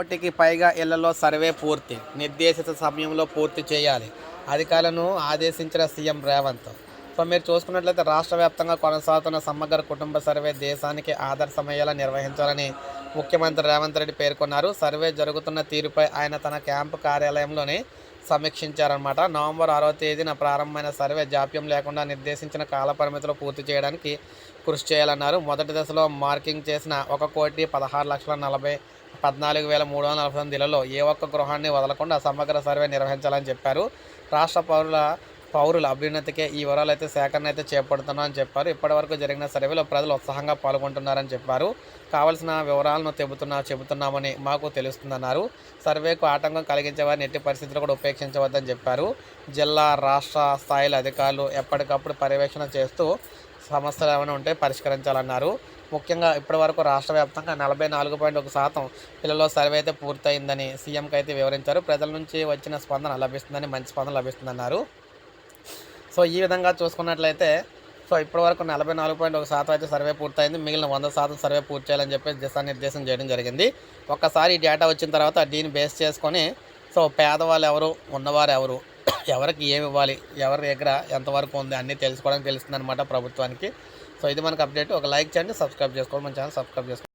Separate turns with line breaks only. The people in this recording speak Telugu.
కోటికి పైగా ఇళ్ళలో సర్వే పూర్తి. నిర్దేశిత సమయంలో పూర్తి చేయాలి. అధికారులను ఆదేశించిన సీఎం రేవంత్. సో మీరు చూసుకున్నట్లయితే రాష్ట్ర వ్యాప్తంగా కొనసాగుతున్న సమగ్ర కుటుంబ సర్వే దేశానికి ఆదర్శమయ్యేలా నిర్వహించాలని ముఖ్యమంత్రి రేవంత్ రెడ్డి పేర్కొన్నారు. సర్వే జరుగుతున్న తీరుపై ఆయన తన క్యాంపు కార్యాలయంలోనే సమీక్షించారనమాట నవంబర్ ఆరో తేదీన ప్రారంభమైన సర్వే జాప్యం లేకుండా నిర్దేశించిన కాలపరిమితిలో పూర్తి చేయడానికి కృషి చేయాలన్నారు. మొదటి దశలో మార్కింగ్ చేసిన ఒక కోటి పదహారు లక్షల నలభై పద్నాలుగు వేల మూడు వందల నలభై తొమ్మిదిలలో ఏ ఒక్క గృహాన్ని వదలకుండా సమగ్ర సర్వే నిర్వహించాలని చెప్పారు. రాష్ట్ర పౌరుల పౌరుల అభ్యున్నతికే ఈ వివరాలు అయితే సేకరణ అయితే చేపడుతున్నామని చెప్పారు. ఇప్పటివరకు జరిగిన సర్వేలో ప్రజలు ఉత్సాహంగా పాల్గొంటున్నారని చెప్పారు. కావలసిన వివరాలను చెబుతున్నా చెబుతున్నామని మాకు తెలుస్తుందన్నారు. సర్వేకు ఆటంకం కలిగించే వారిని ఎట్టి పరిస్థితులు కూడా ఉపేక్షించవద్దని చెప్పారు. జిల్లా రాష్ట్ర స్థాయిల అధికారులు ఎప్పటికప్పుడు పర్యవేక్షణ చేస్తూ సమస్యలు ఏమైనా ఉంటే పరిష్కరించాలన్నారు. ముఖ్యంగా ఇప్పటివరకు రాష్ట్ర వ్యాప్తంగా నలభై నాలుగు పాయింట్ ఒక శాతం పిల్లల సర్వే అయితే పూర్తయిందని సీఎంకి అయితే వివరించారు. ప్రజల నుంచి వచ్చిన స్పందన లభిస్తుందని మంచి స్పందన లభిస్తుందన్నారు. సో ఈ విధంగా చూసుకున్నట్లయితే సో ఇప్పటి వరకు నలభై నాలుగు పాయింట్ ఒక శాతం అయితే సర్వే పూర్తయింది. మిగిలిన వంద శాతం సర్వే పూర్తి చేయాలని చెప్పి దిశానిర్దేశం చేయడం జరిగింది. ఒక్కసారి ఈ డేటా వచ్చిన తర్వాత దీన్ని బేస్ చేసుకొని సో పేదవాళ్ళు ఎవరు ఉన్నవారు ఎవరు ఎవరికి ఏమి ఇవ్వాలి ఎవరి దగ్గర ఎంతవరకు ఉంది అన్నీ తెలుసుకోవడానికి తెలుస్తుంది అనమాట ప్రభుత్వానికి. సో ఇది మనకు అప్డేట్ ఒక లైక్ చేయండి సబ్స్క్రైబ్ చేసుకోండి మన ఛానల్ సబ్స్క్రైబ్ చేసుకోండి.